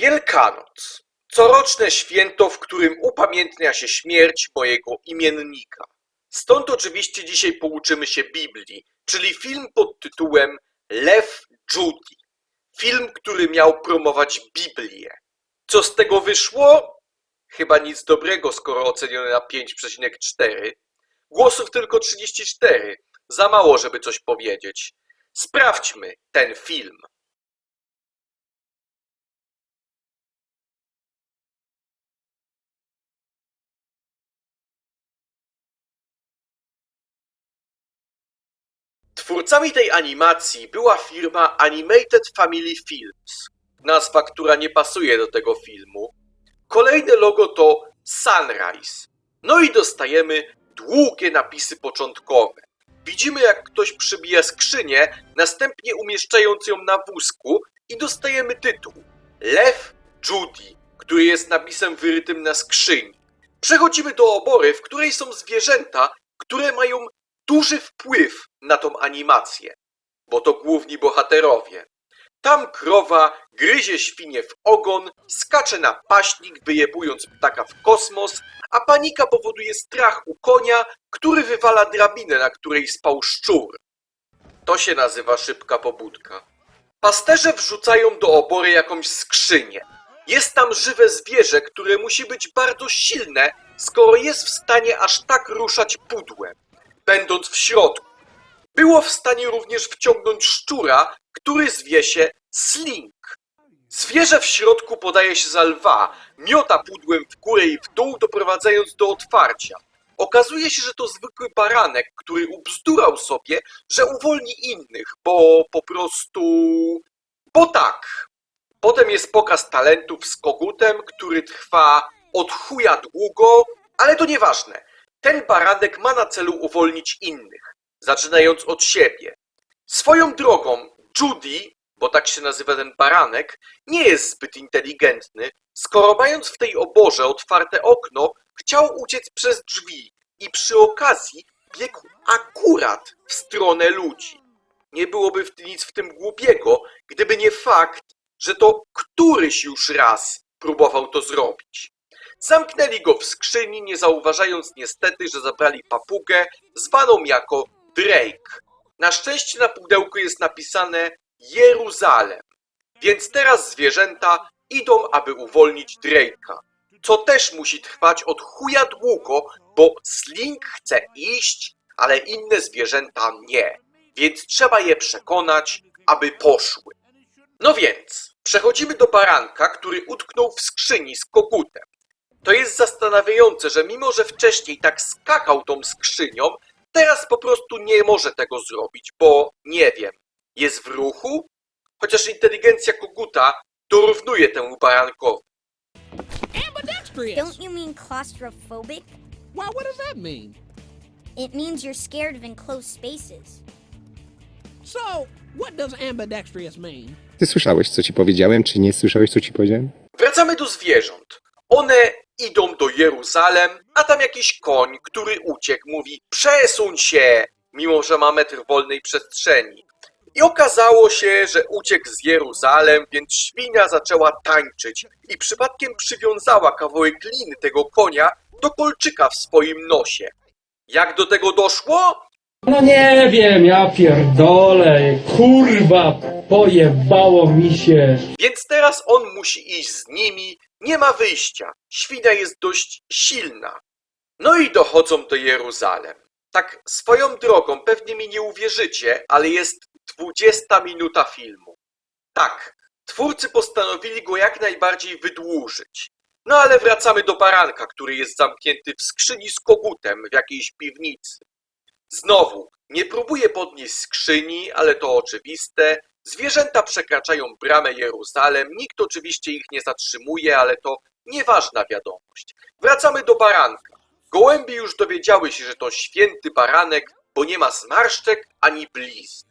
Wielkanoc. Coroczne święto, w którym upamiętnia się śmierć mojego imiennika. Stąd oczywiście dzisiaj pouczymy się Biblii, czyli film pod tytułem Lew Judy. Film, który miał promować Biblię. Co z tego wyszło? Chyba nic dobrego, skoro oceniony na 5,4. Głosów tylko 34. Za mało, żeby coś powiedzieć. Sprawdźmy ten film. Twórcami tej animacji była firma Animated Family Films, nazwa, która nie pasuje do tego filmu. Kolejne logo to Sunrise. No i dostajemy długie napisy początkowe. Widzimy, jak ktoś przybija skrzynię, następnie umieszczając ją na wózku i dostajemy tytuł Lew Judy, który jest napisem wyrytym na skrzyni. Przechodzimy do obory, w której są zwierzęta, które mają duży wpływ na tą animację, bo to główni bohaterowie. Tam krowa gryzie świnie w ogon, skacze na paśnik, wyjebując ptaka w kosmos, a panika powoduje strach u konia, który wywala drabinę, na której spał szczur. To się nazywa szybka pobudka. Pasterze wrzucają do obory jakąś skrzynię. Jest tam żywe zwierzę, które musi być bardzo silne, skoro jest w stanie aż tak ruszać pudłem, będąc w środku. Było w stanie również wciągnąć szczura, który zwie się Slink. Zwierzę w środku podaje się za lwa, miota pudłem w górę i w dół, doprowadzając do otwarcia. Okazuje się, że to zwykły baranek, który ubzdurał sobie, że uwolni innych, bo po prostu... Bo tak. Potem jest pokaz talentów z kogutem, który trwa od chuja długo, ale to nieważne. Ten baranek ma na celu uwolnić innych, zaczynając od siebie. Swoją drogą, Judy, bo tak się nazywa ten baranek, nie jest zbyt inteligentny, skoro mając w tej oborze otwarte okno, chciał uciec przez drzwi i przy okazji biegł akurat w stronę ludzi. Nie byłoby nic w tym głupiego, gdyby nie fakt, że to któryś już raz próbował to zrobić. Zamknęli go w skrzyni, nie zauważając niestety, że zabrali papugę, zwaną jako Drake. Na szczęście na pudełku jest napisane Jeruzalem, więc teraz zwierzęta idą, aby uwolnić Drake'a. Co też musi trwać od chuja długo, bo Slink chce iść, ale inne zwierzęta nie. Więc trzeba je przekonać, aby poszły. No więc, przechodzimy do baranka, który utknął w skrzyni z kogutem. To jest zastanawiające, że mimo, że wcześniej tak skakał tą skrzynią, teraz po prostu nie może tego zrobić, bo nie wiem, jest w ruchu? Chociaż inteligencja koguta dorównuje temu barankowi. Ambidextrous! Don't you mean claustrophobic? Why, what does that mean? It means you're scared of enclosed spaces. So, what does ambidextrous mean? Ty słyszałeś, co ci powiedziałem, czy nie słyszałeś, co ci powiedziałem? Wracamy do zwierząt. One idą do Jeruzalem, a tam jakiś koń, który uciekł, mówi przesuń się, mimo że ma metr wolnej przestrzeni. I okazało się, że uciekł z Jeruzalem, więc świnia zaczęła tańczyć i przypadkiem przywiązała kawałek liny tego konia do kolczyka w swoim nosie. Jak do tego doszło? No nie wiem, ja pierdolę, kurwa, pojebało mi się. Więc teraz on musi iść z nimi, nie ma wyjścia. Świnia jest dość silna. No i dochodzą do Jeruzalem. Tak swoją drogą, pewnie mi nie uwierzycie, ale jest 20 minuta filmu. Tak, twórcy postanowili go jak najbardziej wydłużyć. No ale wracamy do baranka, który jest zamknięty w skrzyni z kogutem w jakiejś piwnicy. Znowu, nie próbuję podnieść skrzyni, ale to oczywiste. Zwierzęta przekraczają bramę Jeruzalem, nikt oczywiście ich nie zatrzymuje, ale to nieważna wiadomość. Wracamy do baranka. Gołębie już dowiedziały się, że to święty baranek, bo nie ma zmarszczek ani blizn.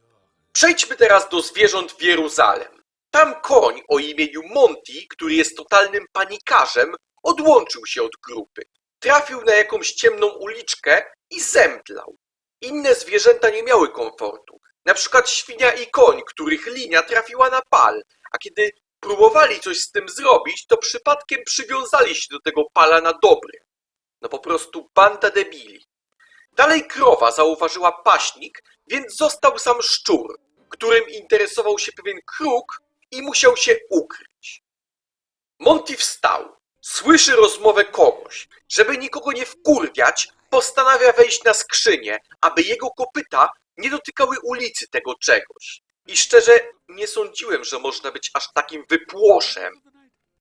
Przejdźmy teraz do zwierząt w Jeruzalem. Tam koń o imieniu Monty, który jest totalnym panikarzem, odłączył się od grupy. Trafił na jakąś ciemną uliczkę i zemdlał. Inne zwierzęta nie miały komfortu. Na przykład świnia i koń, których linia trafiła na pal, a kiedy próbowali coś z tym zrobić, to przypadkiem przywiązali się do tego pala na dobre. No po prostu banda debili. Dalej krowa zauważyła paśnik, więc został sam szczur, którym interesował się pewien kruk i musiał się ukryć. Monty wstał. Słyszy rozmowę kogoś. Żeby nikogo nie wkurwiać, postanawia wejść na skrzynię, aby jego kopyta nie dotykały ulicy tego czegoś. I szczerze, nie sądziłem, że można być aż takim wypłoszem.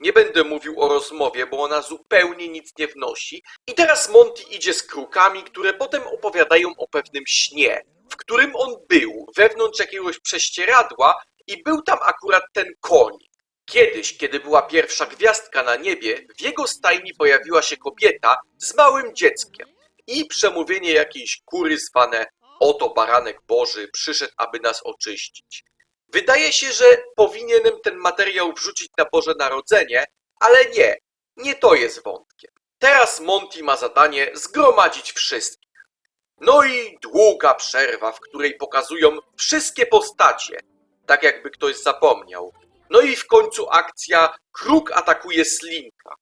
Nie będę mówił o rozmowie, bo ona zupełnie nic nie wnosi. I teraz Monty idzie z krukami, które potem opowiadają o pewnym śnie, w którym on był wewnątrz jakiegoś prześcieradła i był tam akurat ten koń. Kiedyś, kiedy była pierwsza gwiazdka na niebie, w jego stajni pojawiła się kobieta z małym dzieckiem i przemówienie jakiejś kury zwane Oto baranek Boży przyszedł, aby nas oczyścić. Wydaje się, że powinienem ten materiał wrzucić na Boże Narodzenie, ale nie, nie to jest wątkiem. Teraz Monty ma zadanie zgromadzić wszystkich. No i długa przerwa, w której pokazują wszystkie postacie, tak jakby ktoś zapomniał. No i w końcu akcja Kruk atakuje Slinka.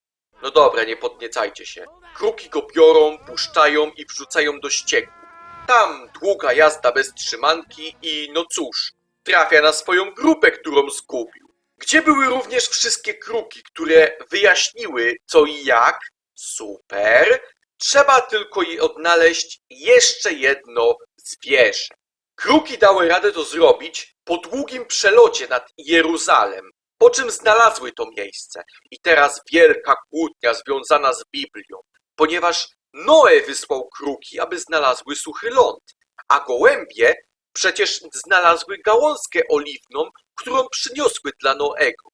No dobra, nie podniecajcie się. Kruki go biorą, puszczają i wrzucają do ścieku. Tam długa jazda bez trzymanki i no cóż, trafia na swoją grupę, którą zgubił. Gdzie były również wszystkie kruki, które wyjaśniły co i jak? Super. Trzeba tylko je odnaleźć jeszcze jedno zwierzę. Kruki dały radę to zrobić po długim przelocie nad Jeruzalem, po czym znalazły to miejsce. I teraz wielka kłótnia związana z Biblią, ponieważ Noe wysłał kruki, aby znalazły suchy ląd, a gołębie przecież znalazły gałązkę oliwną, którą przyniosły dla Noego.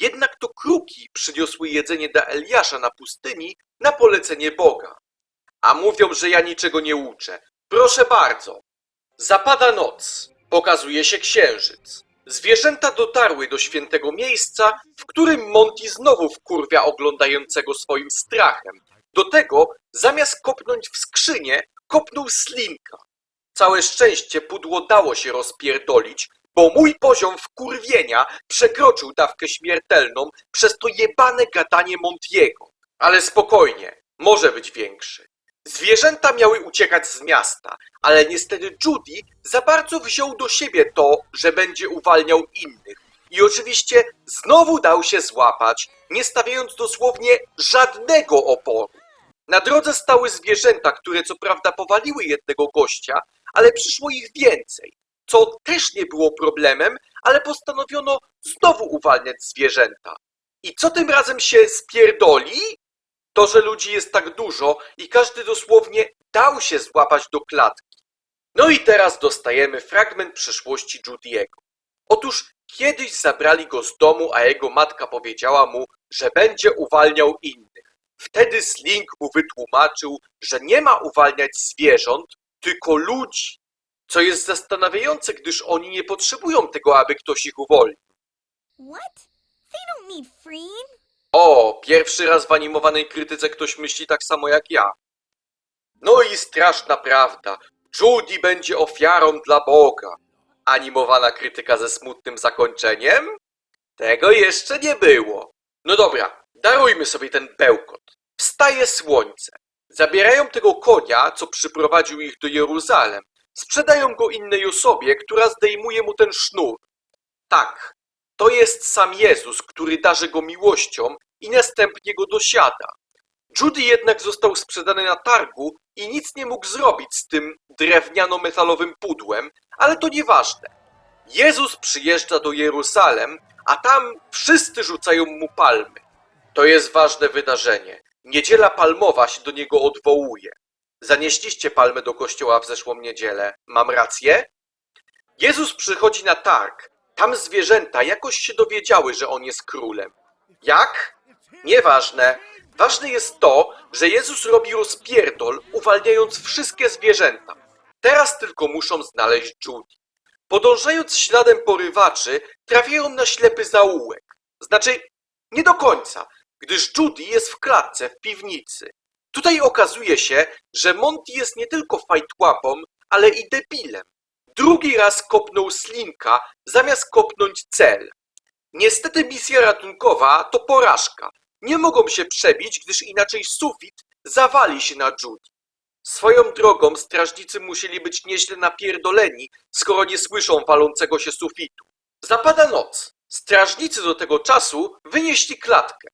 Jednak to kruki przyniosły jedzenie dla Eliasza na pustyni na polecenie Boga. A mówią, że ja niczego nie uczę. Proszę bardzo. Zapada noc. Pokazuje się księżyc. Zwierzęta dotarły do świętego miejsca, w którym Monty znowu wkurwia oglądającego swoim strachem. Do tego, zamiast kopnąć w skrzynię, kopnął slinka. Całe szczęście pudło dało się rozpierdolić, bo mój poziom wkurwienia przekroczył dawkę śmiertelną przez to jebane gadanie Montiego. Ale spokojnie, może być większy. Zwierzęta miały uciekać z miasta, ale niestety Judy za bardzo wziął do siebie to, że będzie uwalniał innych. I oczywiście znowu dał się złapać, nie stawiając dosłownie żadnego oporu. Na drodze stały zwierzęta, które co prawda powaliły jednego gościa, ale przyszło ich więcej, co też nie było problemem, ale postanowiono znowu uwalniać zwierzęta. I co tym razem się spierdoli? To, że ludzi jest tak dużo i każdy dosłownie dał się złapać do klatki. No i teraz dostajemy fragment przeszłości Judiego. Otóż kiedyś zabrali go z domu, a jego matka powiedziała mu, że będzie uwalniał innych. Wtedy Slink mu wytłumaczył, że nie ma uwalniać zwierząt, tylko ludzi. Co jest zastanawiające, gdyż oni nie potrzebują tego, aby ktoś ich uwolnił. What? They don't need freeing. O, pierwszy raz w animowanej krytyce ktoś myśli tak samo jak ja. No i straszna prawda. Judy będzie ofiarą dla Boga. Animowana krytyka ze smutnym zakończeniem? Tego jeszcze nie było. No dobra, darujmy sobie ten bełkot. Wstaje słońce. Zabierają tego konia, co przyprowadził ich do Jeruzalem. Sprzedają go innej osobie, która zdejmuje mu ten sznur. Tak, to jest sam Jezus, który darzy go miłością i następnie go dosiada. Judy jednak został sprzedany na targu i nic nie mógł zrobić z tym drewniano-metalowym pudłem, ale to nieważne. Jezus przyjeżdża do Jeruzalem, a tam wszyscy rzucają mu palmy. To jest ważne wydarzenie. Niedziela palmowa się do niego odwołuje. Zanieśliście palmę do kościoła w zeszłą niedzielę. Mam rację? Jezus przychodzi na targ. Tam zwierzęta jakoś się dowiedziały, że on jest królem. Jak? Nieważne. Ważne jest to, że Jezus robi rozpierdol, uwalniając wszystkie zwierzęta. Teraz tylko muszą znaleźć Judy. Podążając śladem porywaczy, trafiają na ślepy zaułek. Znaczy, nie do końca, gdyż Judy jest w klatce w piwnicy. Tutaj okazuje się, że Monty jest nie tylko fajtłapą, ale i debilem. Drugi raz kopnął Slinka, zamiast kopnąć cel. Niestety misja ratunkowa to porażka. Nie mogą się przebić, gdyż inaczej sufit zawali się na Judy. Swoją drogą strażnicy musieli być nieźle napierdoleni, skoro nie słyszą walącego się sufitu. Zapada noc. Strażnicy do tego czasu wynieśli klatkę.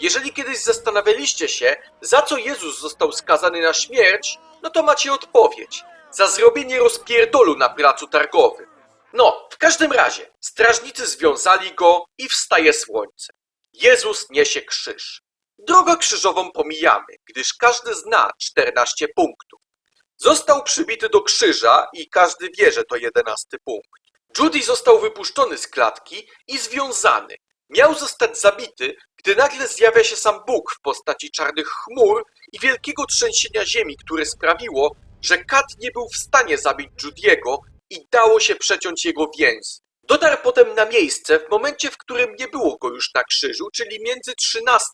Jeżeli kiedyś zastanawialiście się, za co Jezus został skazany na śmierć, no to macie odpowiedź. Za zrobienie rozpierdolu na placu targowym. No, w każdym razie, strażnicy związali go i wstaje słońce. Jezus niesie krzyż. Drogę krzyżową pomijamy, gdyż każdy zna 14 punktów. Został przybity do krzyża i każdy wie, że to jedenasty punkt. Judy został wypuszczony z klatki i związany. Miał zostać zabity, gdy nagle zjawia się sam Bóg w postaci czarnych chmur i wielkiego trzęsienia ziemi, które sprawiło, że kat nie był w stanie zabić Judiego i dało się przeciąć jego więzy. Dotarł potem na miejsce w momencie, w którym nie było go już na krzyżu, czyli między 13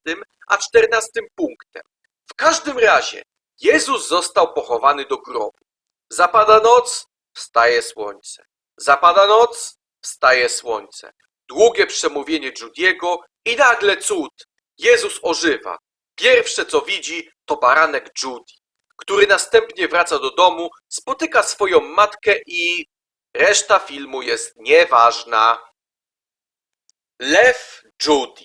a 14 punktem. W każdym razie Jezus został pochowany do grobu. Zapada noc, wstaje słońce. Zapada noc, wstaje słońce. Długie przemówienie Judiego i nagle cud. Jezus ożywa. Pierwsze co widzi to baranek Judy, który następnie wraca do domu, spotyka swoją matkę i reszta filmu jest nieważna. Lew Judy.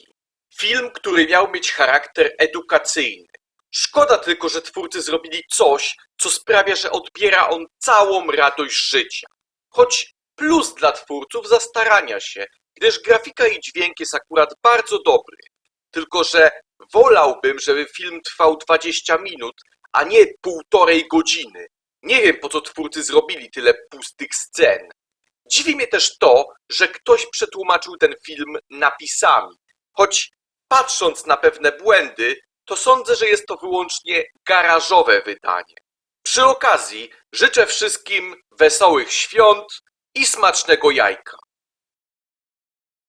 Film, który miał mieć charakter edukacyjny. Szkoda tylko, że twórcy zrobili coś, co sprawia, że odbiera on całą radość życia. Choć plus dla twórców zastarania się, gdyż grafika i dźwięk jest akurat bardzo dobry. Tylko, że wolałbym, żeby film trwał 20 minut, a nie półtorej godziny. Nie wiem, po co twórcy zrobili tyle pustych scen. Dziwi mnie też to, że ktoś przetłumaczył ten film napisami. Choć patrząc na pewne błędy, to sądzę, że jest to wyłącznie garażowe wydanie. Przy okazji życzę wszystkim wesołych świąt i smacznego jajka.